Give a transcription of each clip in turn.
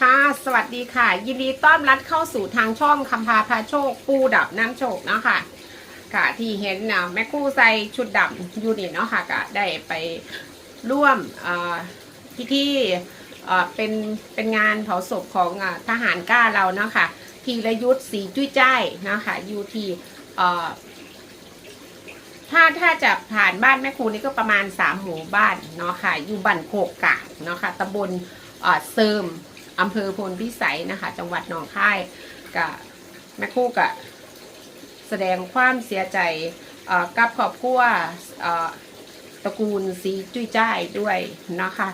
ค่ะ สวัสดีค่ะ ยินดีต้อนรับเข้าสู่ทางช่องคำพาพาโชค ปูดับน้ำโชคเนาะค่ะ ค่ะที่เห็นนะแม่กู้ใส่ชุดดำอยู่นี่เนาะค่ะก็ได้ไปร่วมพิธีเป็นเป็นงานเผาศพของอทหารกล้าเราเนาะค่ะทีรยุทธศรีจุ้ยจ้ายนะค่ะอยู่ที่ถ้าถ้าจะผ่านบ้านแม่ครูนี่ก็ประมาณสามหมู่บ้านเนาะค่ะอยู่บันโคกกะเนาะค่ะตำบลเอ่อเซิม อำเภอพลพิสัยนะคะ จังหวัดหนองคายกับแม่ครูกะแสดงความเสียใจกับครอบครัวตระกูลสีจุ้ยจ้ายด้วยนะคะ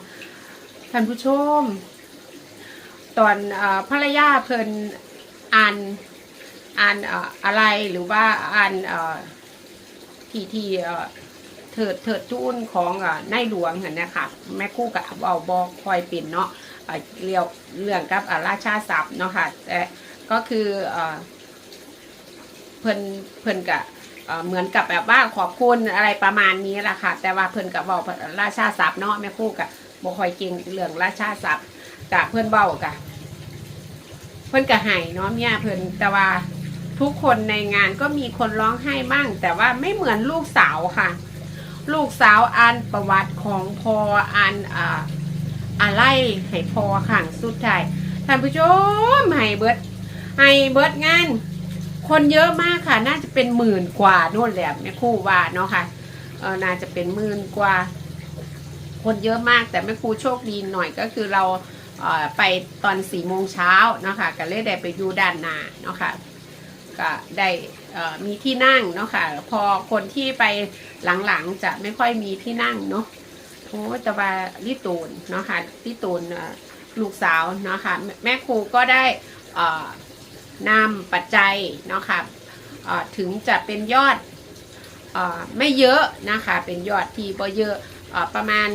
ท่านผู้ชม ตอนอภรรยาเพิ่นอ่านอ่านออะไรหรือว่าอ่านที่ที่เถิดเถิดจุนของอในหลวงเห็นนะคะแม่คู่กับเอาบอกคอยเป็นเนาะ เอ่อเรียวเรื่องกับราชาศัพท์เนาะค่ะแต่ก็คือเอ่อเพิ่นเพิ่นกับเหมือนกับแบบว่าขอบคุณอะไรประมาณนี้แหละค่ะ แต่ว่าเพิ่นกับบอกราชาศัพท์เนาะแม่คู่กับบ่คอยเก่งเรื่องราชาศัพท์กับเพิ่นเบ้ากับเพิ่นกับไห้เนาะเมียเพิ่นแต่ว่าทุกคนในงานก็มีคนร้องไห้บ้างแต่ว่าไม่เหมือนลูกสาวค่ะ ลูกสาวอ่านประวัติของพออ่านอ่า อะไรให้พอขังสุดท้ายท่านผู้ชมให้เบิดให้เบิดงาน คนเยอะมากค่ะ น่าจะเป็นหมื่นกว่านู่นแหละแม่ครู่ว่าเนาะค่ะเออน่าจะเป็นหมื่นกว่า คนเยอะมากแต่แม่ครูโชคดีหน่อยก็คือเราเอ่อไปตอนสี่โมงเช้าเนาะค่ะก็เลยได้ไปอยู่ด้านหน้าเนาะค่ะก็ได้เอ่อมีที่นั่งเนาะค่ะพอคนที่ไปหลังๆจะไม่ค่อยมีที่นั่งเนาะ โอ้แต่ว่าลิตูนเนาะค่ะลิตูนลูกสาวเนาะค่ะแม่ครูก็ได้นำปัจจัยเนาะค่ะเอ่อถึงจะเป็นยอดอไม่เยอะนะคะเป็นยอดที่บ่เยอะอประมาณ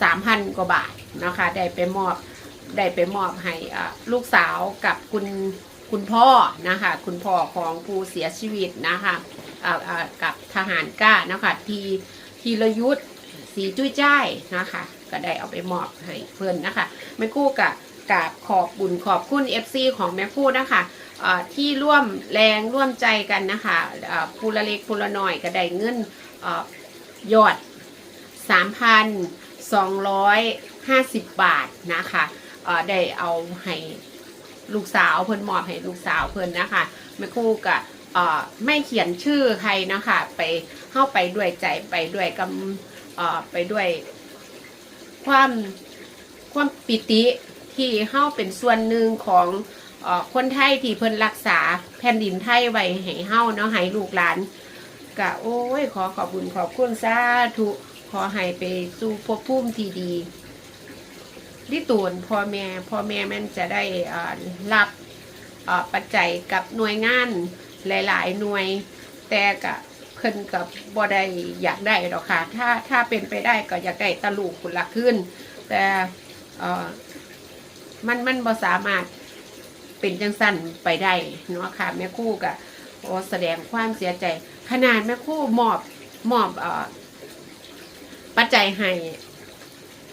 สามพันกว่าบาทนะคะได้ไปมอบได้ไปมอบให้ลูกสาวกับคุณคุณพ่อนะคะคุณพ่อของผู้เสียชีวิตนะคะกับทหารกล้านะคะทีทีรยุทธ สีจุ้ยจ้ายนะคะ ก็ได้เอาไปมอบให้เพื่อนนะคะแม่กู้กับกับขอบบุญขอบคุณ FC ของแม่กู้นะคะที่ร่วมแรงร่วมใจกันนะคะอ่าผู้ละเล็กผู้ละน้อยก็ได้เงินอายอด 3,250 บาทนะคะได้เอาให้ลูกสาวเพิ่นมอบให้ลูกสาวเพิ่นนะคะแม่คู่กะเอ่อไม่เขียนชื่อใครนะคะไปเข้าไปด้วยใจไปด้วยกำ ไปด้วยความความปิติที่เข้าเป็นส่วนหนึ่งของออคนไทยที่เพิ่นรักษาแผ่นดินไทยไว้ให้เฮาเนาะให้ลูกหลานกะโอ้ยขอขอบคุญขอบคุณสาธุขอให้ไปสู่ภพภูมิที่ดีลิตูนพ่อแม่พ่อแม่แมันจะได้รับปัจจัยกับหน่วยงานหลาย ๆ หน่วยแต่กับ พิ่นกับบ่ได้อยากได้หรอกค่ะ ถ้าถ้าเป็นไปได้ก็อยากได้ตะลูกคุณละขึ้น แต่เอ่อมันมันบ่สามารถเป็นจังสั้นไปได้เนาะค่ะแม่คู่กับโอ้แสดงความเสียใจ ขนาดแม่คู่มอบมอบเอ่อปัจจัยให้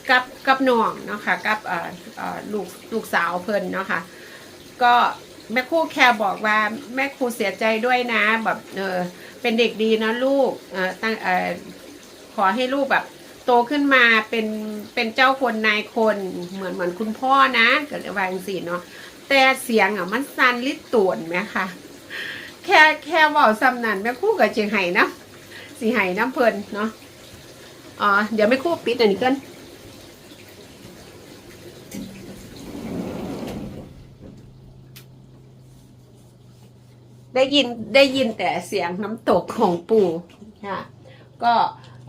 กับกับน้องเนาะค่ะกับอ่อเอ่อลูกลูกสาวเพิ่นเนาะค่ะก็ แม่ครูแค่บอกว่าแม่ครูเสียใจด้วยนะ แบบเออเป็นเด็กดีนะลูกเอ่อตั้งเอ่อขอให้ลูกแบบโตขึ้นมาเป็นเป็นเจ้าคนนายคนเหมือนเหมือนคุณพ่อนะเกิดวาจังสีเนาะแต่เสียงอะมันสั่นลิดต่วนไหมคะแค่แค่เบาซ้ำนั่นแม่ครูกับเจียงไห้นะสีไห้น้ำเพลินเนาะอ๋อเดี๋ยวแม่ครูปิดอันนี้กัน ได้ยินได้ยินแต่เสียงน้ำตกของปู่ค่ะก็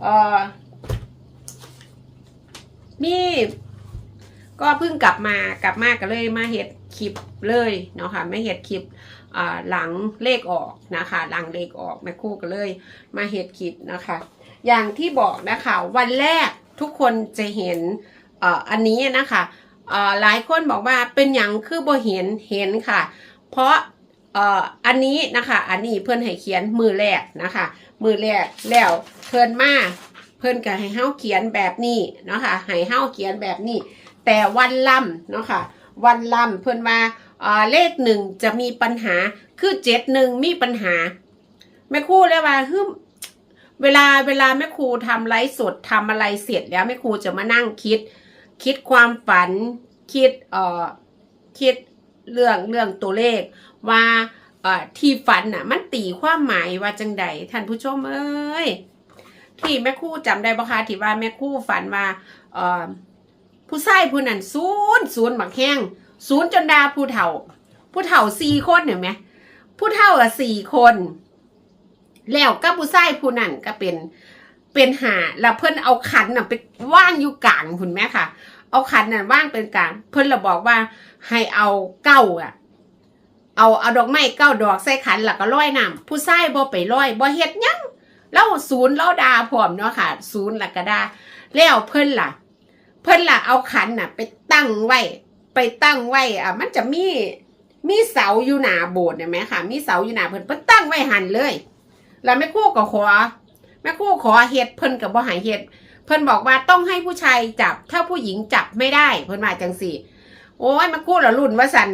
เออมีก็เพิ่งกลับมากลับมาก็เลยมาเห็ดคลิปเลยเนาะค่ะไม่เห็ดคลิปหลังเลขออกนะคะ หลังเลขออกแม่คู่ก็เลยมาเห็ดคลิปนะคะ อย่างที่บอกนะคะวันแรกทุกคนจะเห็นอ,อันนี้นะคะหลายคนบอกว่าเป็นอย่างคือบ่เห็นเห็นค่ะ เพราะ เอ่ออันนี้นะคะ อันนี้เพื่อนให้เขียนมือแรกนะคะ มือแรกแล้วเพื่อนมาเพื่อนก็ให้เฮาเขียนแบบนี้เนาะคะให้เฮาเขียนแบบนี้ แต่วันล่ำเนาะค่ะวันล่ำเพิ่อนว่าเอ่อเลขหนึ่งจะมีปัญหาคือเจ็ดหนึ่งมีปัญหาแม่ครูเลยว่าฮึเวลาเวลาแม่ครูทำไลฟ์สดทำอะไรเสร็จแล้วแม่ครูจะมานั่งคิด คิดความฝัน คิดเอ่อคิด เรื่องเรื่องตัวเลขว่าที่ฝันน่ะ มันตีความหมายว่าจังใดท่านผู้ชมเอ้ยที่แม่ครูจำได้ปะคะที่ว่าแม่ครูฝันว่าผู้ชายผู้นั้นศูนย์ศูนย์บักแห้งศูนย์จนดาผู้เฒ่า ผู้เฒ่าสี่คนเห็นไหมผู้เฒ่าอะสี่คน แล้วก็ผู้ชายผู้นั้นก็เป็นเป็นหาแล้วเพิ่นเอาขันน่ะไปว่างอยู่กลางคุณแม่ค่ะ เอาขันน่ะว่างเป็นกลาง เพิ่นเราบอกว่าให้เอาเก้าอะ เอาเอาดอกไม้เก้าดอกใส่ขันแล้วก็ร้อยน้ำผู้ชายบ่ไปร้อยบ่เฮ็ดยังแล้วศูนย์แล้วดาพร้อมเนาะค่ะ ศูนย์ล้วก็ดาแล้วเพิ่นล่ะ เพิ่นล่ะเอาขันน่ะ ไปตั้งไว้ ไปตั้งไว้อะมันจะมีมีเสาอยู่หนาโบสถ์เห็นไหมค่ะ มีเสาอยู่หนาเพิ่นเพิ่นตั้งไว้หันเลย แล้วแม่คู่ก็ขอแม่คู่ขอเฮ็ดเพิ่นกับบ่หายเฮ็ด พิ่นบอกว่าต้องให้ผู้ชายจับ ถ้าผู้หญิงจับไม่ได้ เพิ่นว่าจังสี่ โอ้ยแม่ครู่ละรุ่นว่าสัน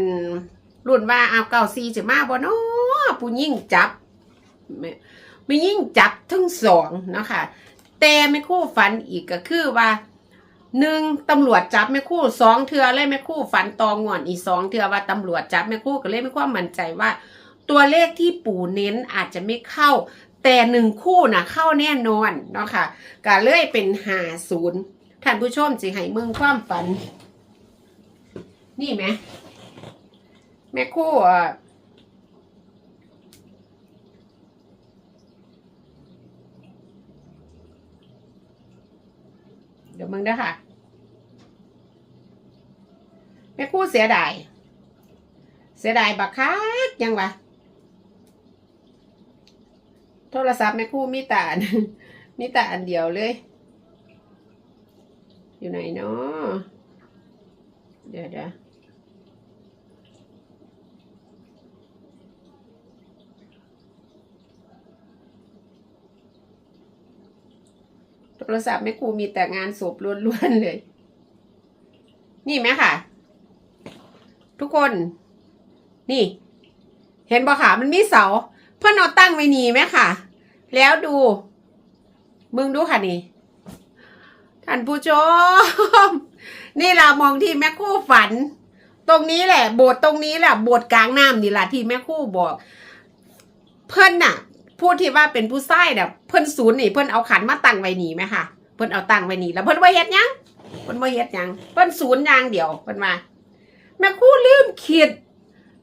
รุ่นว่าเอาเก้าสี่จะมาบ่เนาะผู้หญิงจับไม่ไม่ยิ่งจับทั้งสองนะคะแต่แม่คู่ฝันอีกก็คือว่าหนึ่งตำรวจจับแม่คู่สองเทือเลยแม่คู่ฝันตองงอนอีสองเทือว่าตำรวจจับแม่คู่ก็เลยมีความมั่นใจว่า ตัวเลขที่ปู่เน้นอาจจะไม่เข้า แต่หนึ่งคู่นะเข้าแน่นอนเนาะค่ะก็เลยเป็นหาศูนย์ท่านผู้ชมสิให้มึงความฝัน นี่ไหมแม่คู่เอ่อเดี๋ยวมึงเด้ค่ะแม่คู่เสียดาย เสียดายบักคักยังวะ ทรศัพท์แม่คู่มีแต่อันมีแต่อันเดียวเลย อยู่ไหนเนาะเดี๋ยวเดี๋ยวโทรศัพท์แม่ครูมีแต่งานศพล้วนๆเลย นี่ไหมค่ะ ทุกคน นี่ เห็นบ่ค่ะ มันมีเสา เพื่อนเอาตั้งไว้นี่ไหมค่ะ แล้วดู มึงดูค่ะนี่ ท่านผู้ชม นี่เรามองที่แม่คู่ฝัน ตรงนี้แหละ โบสถ์ตรงนี้แหละโบสถ์กลางน้ำนี่แหละที่แม่คู่บอก เพื่อนน่ะพูดที่ว่าเป็นผู้ไส้เนี่ยเพื่อนศูนย์นี่ เพื่อนเอาขันมาตั้งไว้นี่ไหมค่ะเพื่อนเอาตั้งไว้นี่แล้วเพื่อนว่าเฮ็ดยังเพื่อนว่าเฮ็ดยังเพื่อนศูนย์ย่างเดียวเพื่อนมาแม่คู่ลืมคิด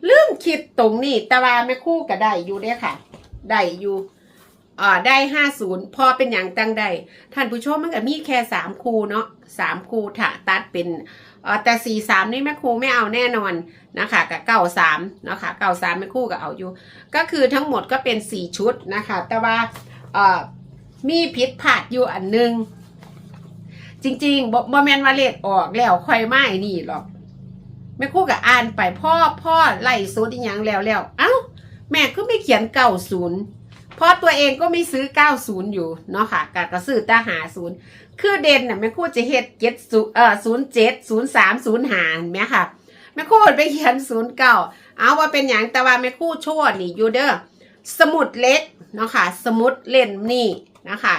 ลืมคิดตรงนี้แต่ว่าแม่คู่ก็ได้อยู่เด้อค่ะ ได้อยู่ อ่าได้ห้าศูนย์พอเป็นอย่างตังใดท่านผู้ชมมันก็มีแค่สามคูเนาะสามคูถ้าตัดเป็นเอ่อแต่สี่สามนี่แม่ครูไม่เอาแน่นอนนะคะกับเก้าสามเนาะค่ะเก้าสามแม่ครูก็เอาอยู่ ก็คือทั้งหมดก็เป็นสี่ชุดนะคะ แต่ว่าเอ่อมีผิดพลาดอยู่อันหนึง จริงๆบ่บ่แมนวาเลขออกแล้วค่อยไม่นี่หรอกแม่ครูกับอ่านไปพ่อพ่อไล่ศูนย์อีหยังแล้วแล้วเอ้าแม่ก็ไม่เขียนเก้าศูนย์ เพราะตัวเองก็ไม่ซื้อเก้าศูนย์อยู่เนาะค่ะกกระซื้อตาหาศูนย์คือเด่นน่ะแม่คู่จะเฮ็ดเจ็ดศูนย์เอ่อศูนย์เจ็ดศูนย์สามศูนย์หาแม่ค่ะแม่คู่ไปเขียนศูนย์เก้าเอาว่าเป็นอย่างแต่ว่าแม่คู่โชดนี่ยูเด้อสมุดเล็กเนาะค่ะสมุดเล่นนี่นะคะ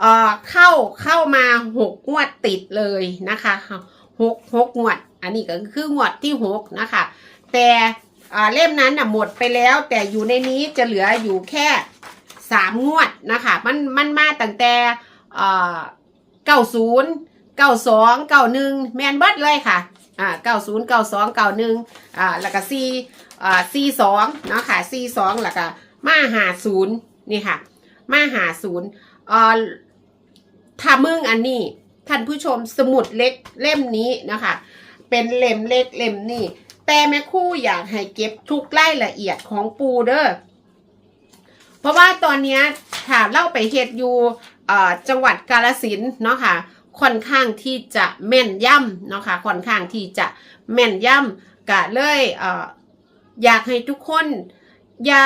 เอ่อเข้าเข้ามาหกงวดติดเลยนะคะหกหกงวด อันนี้ก็คืองวดที่หกนะคะ แต่ เล่มนั้นน่ะหมดไปแล้ว แต่อยู่ในนี้จะเหลืออยู่แค่สามงวดนะคะมันมันมาตั้งแต่เก้าศูนย์เก้าสองเก้าหนึ่งแมนเบิดเลยค่ะอ่าเก้าศูนย์เก้าสองเก้าหนึ่งอ่าแล้วก็สี่อ่าสี่สองเนาะค่ะสี่สองแล้วก็มาหาศูนย์นี่ค่ะ มาหาศูนย์อ่าถ้ามึงอันนี้ท่านผู้ชมสมุดเล็กเล่มนี้นะคะ เป็นเล่มเล็กเล่มนี้ แต่แม่คู่อยากให้เก็บทุกรายละเอียดของปูเด้อ เพราะว่าตอนนี้ถ้าเล่าไปเฮ็ดอยู่จังหวัดกาฬสินเนาะค่ะ ค่อนข้างที่จะแม่นย่ำเนาะค่ะ ค่อนข้างที่จะแม่นย่ำกะเลยเออยากให้ทุกคนอย่า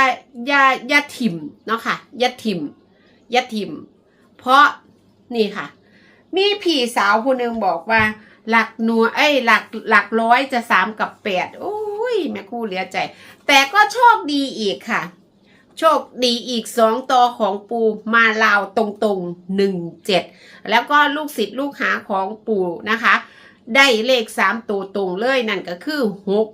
อย่าอย่าถิ่มเนาะค่ะอย่าถิ่มอย่าถิ่ม เพราะนี่ค่ะ มีพี่สาวคนหนึ่งบอกว่า หลักหน่วยเอ้ยหลักหลักร้อยจะสามกับแปดโอ้ยแม่คู่เหลียใจ แต่ก็โชคดีอีกค่ะ โชคดีอีกสองตัวของปู่มาลาวตรงๆหนึ่งเจ็ดแล้วก็ลูกศิษย์ลูกหาของปู่นะคะ ได้เลขสามตัวตรงเลยนั่นก็คือหก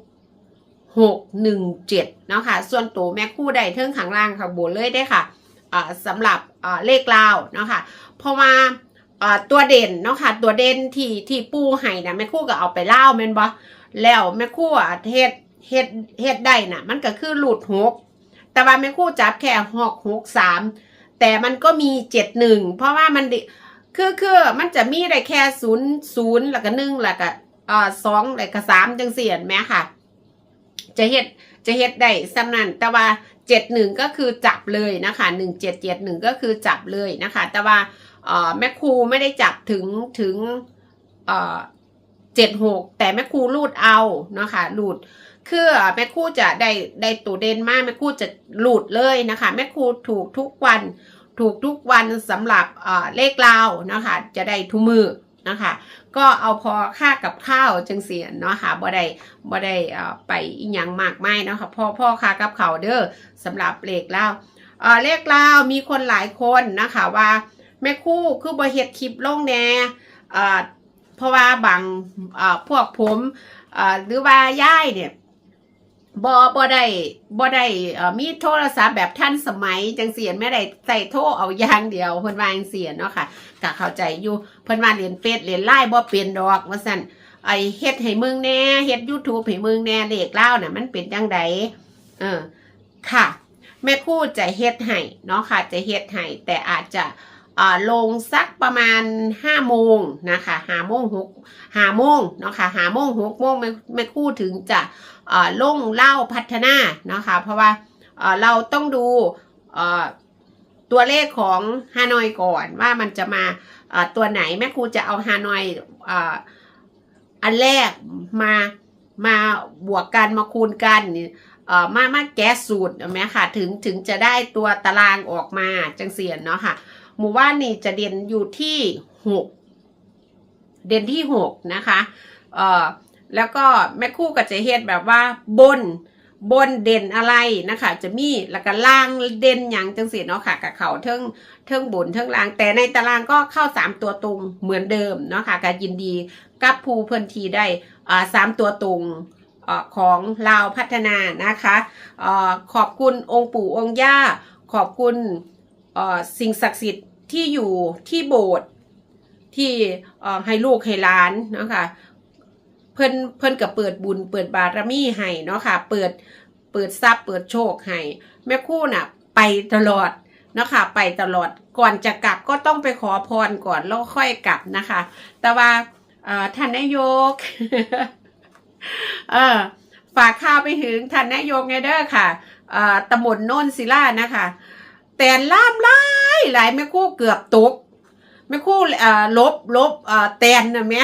หกหนึ่งเจ็ดเนาะค่ะ ส่วนตัวแม่คู่ได้เทิงข้างล่างค่ะบนเลยได้ค่ะสำหรับเลขลาวเนาะค่ะพอ่า ตัวเด่นเนาะค่ะ ตัวเด่นที่ที่ปูให้นะแม่คู่ก็เอาไปเล่าแม่นบ่แล้วแม่คู่อะเฮ็ดเฮ็ดเฮ็ดได้น่ะ มันก็คือหลุดหกแต่ว่าแม่คู่จับแค่หกหกสามแต่มันก็มีเจ็ดหนึ่งเพราะว่ามันคือคือมันจะมีได้แค่ศูนย์ศูนย์แล้วก็หนึ่งแล้วก็เอ่อสองแล้วก็สามจังเสี่เห็นไหมค่ะ จะเฮ็ดจะเฮ็ดได้สำนันแต่ว่าเจ็ดหนึ่งก็คือจับเลยนะคะหนึ่งเจ็ดเจ็ดหนึ่งก็คือจับเลยนะคะ แต่ว่า แม่ครูไม่ได้จับถึงถึงเจ็ดหกแต่แม่ครูรูดเอาเนาะคะรูดคือแม่ครูจะได้ได้ตัวเด่นมากแม่ครูจะหลุดเลยนะคะแม่ครูถูกทุกวันถูกทุกวันสำหรับเลขลาวนะคะจะได้ทุมือนะคะก็เอาพอค่ากับข้าวจังเสียนเนาะค่ะบ่ได้บ่ได้ไปอีหยังมากมายเนาะค่ะพ่อพ่อค่ากับเขาเด้อสำหรับเลขลาวเอ่อเลขลาวมีคนหลายคนนะคะว่า แม่คู่คือบ่เฮ็ดคลิปลงแน่เอ่อเพราะว่าบางอ่อพวกผมอ่อหรือว่าย่ายเนี่ยบ่บ่ได้บ่ได้เอ่อมีโทรศัพท์แบบทันสมัยจังเสียนไม่ได้ใส่โทรเอาอย่างเดียวเพิ่นว่าจังเสียนเนาะค่ะก็เข้าใจอยู่เพิ่นว่าเรียนเฟซเรียนไลน์บ่เป็นดอกว่าซั่นไอเฮ็ดให้มึงแน่เฮ็ด YouTube ให้มึงแน่เลขเล่าน่ะมันเป็นจังไดเออค่ะ แม่คู่จะเฮ็ดให้เนาะค่ะ จะเฮ็ดให้แต่อาจจะ ลงสักประมาณ5โมงนะคะ5โมง6 5โมงเนาะค่ะ5โมง6โมงแม่แม่คู่ถึงจะล่อลงเล่าพัฒนาเนาะคะเพราะว่าเราต้องดูตัวเลขของฮานอยก่อนว่ามันจะมาตัวไหนแม่ครูจะเอาฮานอยอ,อันแรกมามาบวกกันมาคูณกันเอ่อมามาแก้สูตรเห็นไหมค่ะถึงถึงจะได้ตัวตารางออกมาจังเสียนเนาะค่ะ หมู่ว่านนี่จะเด่นอยู่ที่หกเด่นที่หกนะคะเอ่อแล้วก็แม่คู่ก็จะเฮ็ดแบบว่าบนบนเด่นอะไรนะคะ จะมีแล้วก็ล่างเด่นอย่างจังสีเนาะค่ะกับเขาเทิงเทิงบนเทิงล่าง แต่ในตารางก็เข้าสามตัวตรงเหมือนเดิมเนาะค่ะก็ยินดีกับภูเพื่อนทีได้อ่าสามตัวตรงอของลาวพัฒนานะคะอ่ขอบคุณองค์ปู่องค์ย่า ขอบคุณอ่สิ่งศักดิ์สิทธิ์ ที่อยู่ที่โบสถ์ที่ให้ลูกให้หล้านเนาะค่ะเพิ่นเพิ่นก็เปิดบุญ เปิดบารมีให้เนาะค่ะ เปิดเปิดทรัพย์เปิดโชคให้แม่คู่น่ะ ไปตลอดเนาะค่ะไปตลอดก่อนจะกลับก็ต้องไปขอพรก่อนแล้วค่อยกลับนะคะ แต่ว่าท่านนายกเออฝากข้าวไปถึงท่านนายกไงเด้อค่ะตำบลโน่นศิลานะคะ แต่ล่ามหลายหลายแม่คู่เกือบตกแม่คู่อ่อลบลบอ่อแตนนะแม่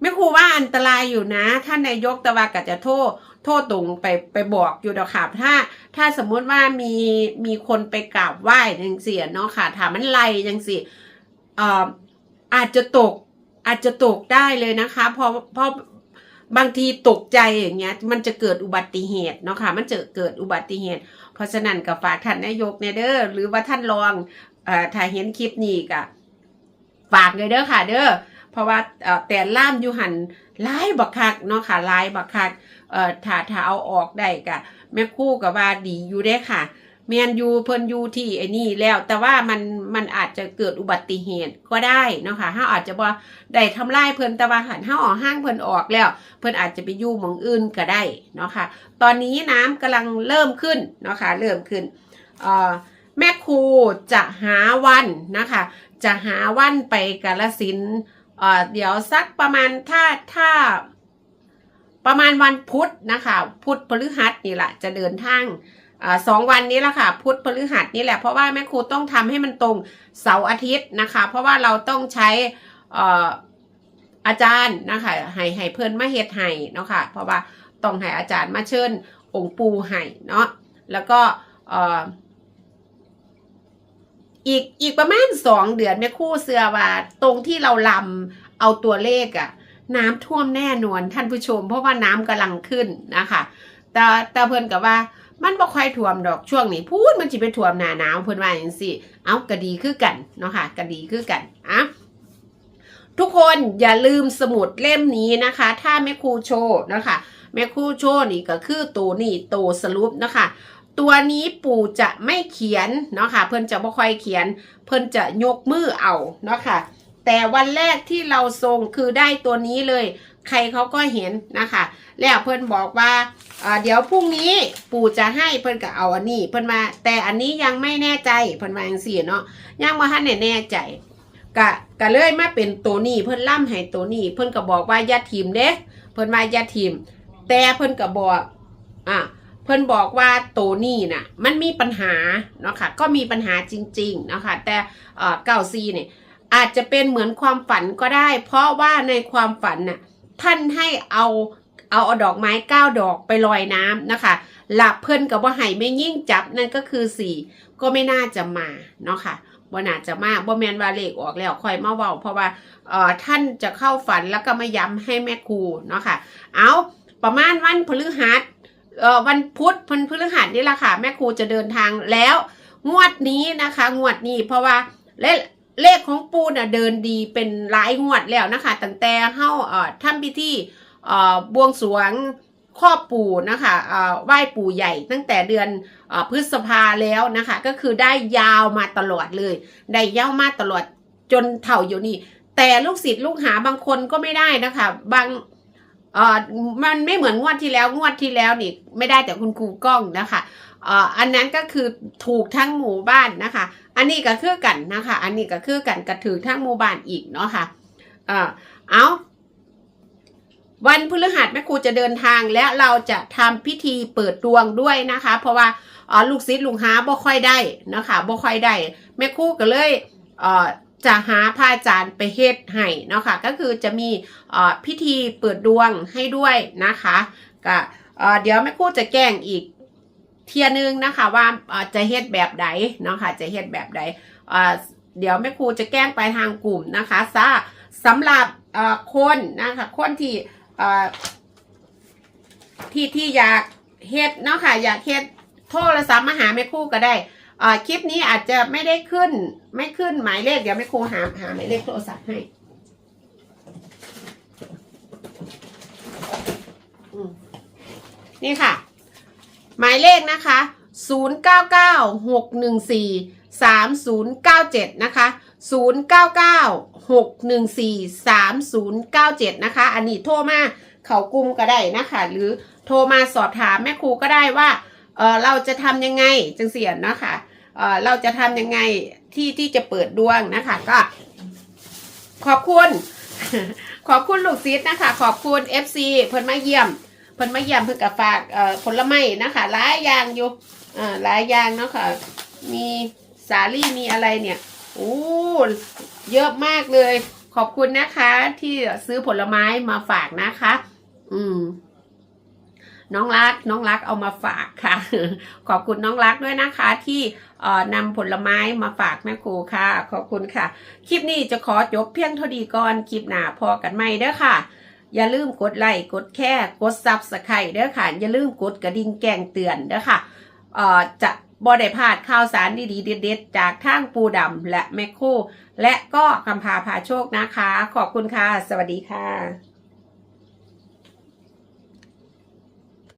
แม่ครูว่าอันตรายอยู่นะท่านนายกตะวาก็จะโทษ โทษตรงไปไปบอกอยู่ดอกค่ะถ้า ถ้าสมมุติว่ามีมีคนไปกราบไหว้จังเสี่เนาะค่ะถามมันไล่จังสี่เอ่ออาจจะตกอาจจะตกได้เลยนะคะเพราะเพราะ บางทีตกใจอย่างเงี้ย มันจะเกิดอุบัติเหตุเนาะค่ะ มันจะเกิดอุบัติเหตุ เพราะฉะนั้นก็ฝากท่านนายกเนี่ยเด้อหรือว่าท่านรองเอ่อถ้าเห็นคลิปนี้ก็ฝากเลยเด้อค่ะ เด้อเพราะว่าเอ่อแต่ล่ามอยู่หันลายบักคักเนาะค่ะลายบักคักเอ่อถ้าถ้าเอาออกได้ก็แม่คู่ก็ว่าดีอยู่ได้ค่ะ แมนยูเพิ่นยูที่ไอ้นี่แล้ว แต่ว่ามันมันอาจจะเกิดอุบัติเหตุก็ได้นะคะเฮาอาจจะบ่ได้ทำลายเพิ่นแต่ว่าหันเฮาออกห้างเพิ่นออกแล้ว เพิ่นอาจจะไปยู่หม่องอื่นก็ได้นะคะตอนนี้น้ำกำลังเริ่มขึ้นนะคะเริ่มขึ้นเอ่อแม่ครูจะหาวันนะคะ จะหาวันไปกาลสินเอ่อเดี๋ยวสักประมาณถ้าถ้าประมาณวันพุธนะคะ พุธพฤหัสนี่แหละจะเดินทาง สองวันนี้แหละค่ะ พุธพฤหัสนี่แหละเพราะว่าแม่ครูต้องทำให้มันตรงเสาร์อาทิตย์นะคะ เพราะว่าเราต้องใช้อออาจารย์นะคะให้ให้เพื่อนมาเฮ็ดให้เนาะค่ะ เพราะว่าต้องให้อาจารย์มาเชิญองค์ปูให้เนาะแล้วก็ออีกอีกประมาณสองเดือนแม่ครู่เสือว่า ตรงที่เราลำเอาตัวเลขอะน้ำท่วมแน่นอนท่านผู้ชม เพราะว่าน้ำกำลังขึ้นนะคะแต่แต่เพิ่อนกับว่า มันบ่ค่อยท่วมดอกช่วงนี้พูดมันสิไปท่วมหนาหนาวเพิ่นว่าอย่างสิเอากระดีคือกันเนาะค่ะกระดีคือกันอะทุกคนอย่าลืมสมุดเล่มนี้นะคะ ถ้าแม่ครูโชว์นะคะแม่ครูโชว์นี่ก็คือตัวนี่ตัวสรุปนะคะตัวนี้ปู่จะไม่เขียนเนาะค่ะเพิ่นจะบ่ค่อยเขียน เพิ่นจะยกมือเอาเนาะค่ะ แต่วันแรกที่เราทรงคือได้ตัวนี้เลย ใครเขาก็เห็นนะคะ แล้วเพิ่อนบอกว่าเดี๋ยวพรุ่งนี้ปู่จะให้เพิ่อนก็เอาอันนี้ เพิ่อนมาแต่อันนี้ยังไม่แน่ใจเพิ่อนมาจังซี่เนาะยังบ่ทันแน่ใจก็ก็เลยมาเป็นตัวนี้เพิ่อนล่ำให้ตัวนี้ เพิ่อนก็บอกว่าย่าทิมเด้เพิ่อนว่าย่าทิมแต่เพิ่อนก็บอกอะเพิ่อนบอกว่าตัวนี้น่ะมันมีปัญหาเนาะค่ะก็มีปัญหาจริงๆเนาะค่ะแต่เอ่อเก้าซีเนี่ย อาจจะเป็นเหมือนความฝันก็ได้ เพราะว่าในความฝันน่ะท่านให้เอาเอาเอาดอกไม้เก้าดอกไปลอยน้ำนะคะ หลับเพิ่นกับว่าไห้ไม่ยิ่งจับนั่นก็คือสี่ก็ไม่น่าจะมาเนาะค่ะบ่น่าจะมาบ่แมนวาเลขออกแล้วคอยมาเว้าเพราะว่าเอ่อท่านจะเข้าฝันแล้วก็มาย้ำให้แม่ครูเนาะค่ะ เอาประมาณวันพฤหัสเอ่อวันพุธพันพฤหัสนี่แหละค่ะ แม่ครูจะเดินทางแล้ว งวดนี้นะคะ งวดนี้เพราะว่าเลข เลขของปูน่ะเดินดีเป็นหลายงวดแล้วนะคะตั้งแต่เฮาเอ่อทำพิธีเอ่อบวงสรวงครอบปู่นะคะเอ่อไหว้ปู่ใหญ่ตั้งแต่เดือนเอ่อพฤษภาแล้วนะคะ ก็คือได้ยาวมาตลอดเลย ได้ยาวมาตลอดจนเท่าอยู่นี่ แต่ลูกศิษย์ลูกหาบางคนก็ไม่ได้นะคะ บางเอ่อมันไม่เหมือนงวดที่แล้วงวดที่แล้วนี่ไม่ได้แต่คุณครูกล้องนะคะ อ่ออันนั้นก็คือถูกทั้งหมู่บ้านนะคะ อันนี้ก็คือกันนะคะ อันนี้ก็คือกันกระถือทั้งหมู่บ้านอีกเนาะค่ะเออเอาวันพฤหัสแม่ครูจะเดินทางและเราจะทำพิธีเปิดดวงด้วยนะคะ เพราะว่าอ่อลูกศิษย์ลูกหาบ่ค่อยได้นะคะบ่ค่อยได้แม่ครูก็เลยเอ่อจะหาพระอาจารย์ไปเฮ็ดให้เนาะค่ะก็คือจะมีเออพิธีเปิดดวงให้ด้วยนะคะก็เออเดี๋ยวแม่ครูจะแจ้งอีก เทียนึงนะคะว่าจะเฮ็ดแบบใดเนาะค่ะจะเฮ็ดแบบใดเดี๋ยวแม่ครูจะแจ้งไปทางกลุ่มนะคะซะสำหรับคนนะคะคนที่ที่ที่อยากเฮ็ดเนาะค่ะอยากเฮ็ดโทรศัพท์มาหาแม่ครูก็ได้คลิปนี้อาจจะไม่ได้ขึ้นไม่ขึ้นหมายเลขเดี๋ยวแม่ครูหาหาหมายเลขโทรศัพท์ให้นี่ค่ะ หมายเลขนะคะ 0 9 9 6 1 4 3 0 9 7 นะคะ 0 9 9 6 1 4 3 0 9 7 นะคะ อันนี้โทรมาเขากลุ่มก็ได้นะคะ หรือโทรมาสอบถามแม่ครูก็ได้ว่าเออเราจะทำยังไงจังเสียนเนาะค่ะเอ่อเราจะทำยังไงที่ที่จะเปิดดวงนะคะ ก็ ขอบคุณ ขอบคุณลูกศิษย์นะคะ ขอบคุณ FC เพิ่นมาเยี่ยม เพิ่นมาเยี่ยมเพิ่นกับฝากเอ่อผลไม้นะคะหลายอย่างอยู่อ่าหลายอย่างเนาะค่ะ มีสาลี่มีอะไรเนี่ยโอ้เยอะมากเลย ขอบคุณนะคะ ที่ซื้อผลไม้มาฝากนะคะ อืม น้องรักน้องรักเอามาฝากค่ะ ขอบคุณน้องรักด้วยนะคะ ที่เอ่อนำผลไม้มาฝากแม่ครูค่ะ ขอบคุณค่ะ คลิปนี้จะขอจบเพียงเท่าดีก่อนคลิปหน้าพอกันไหม่เด้อค่ะ อย่าลืมกดไลค์กดแค่กดซับสไครต์เด้อค่ะ อย่าลืมกดกระดิ่งแจ้งเตือนเด้อค่ะเอ่อจะบ่ได้พลาดข่าวสารดีๆเด็ดๆจากทางปูดำและแม่ครและก็คำพาพาโชคนะคะ ขอบคุณค่ะ สวัสดีค่ะ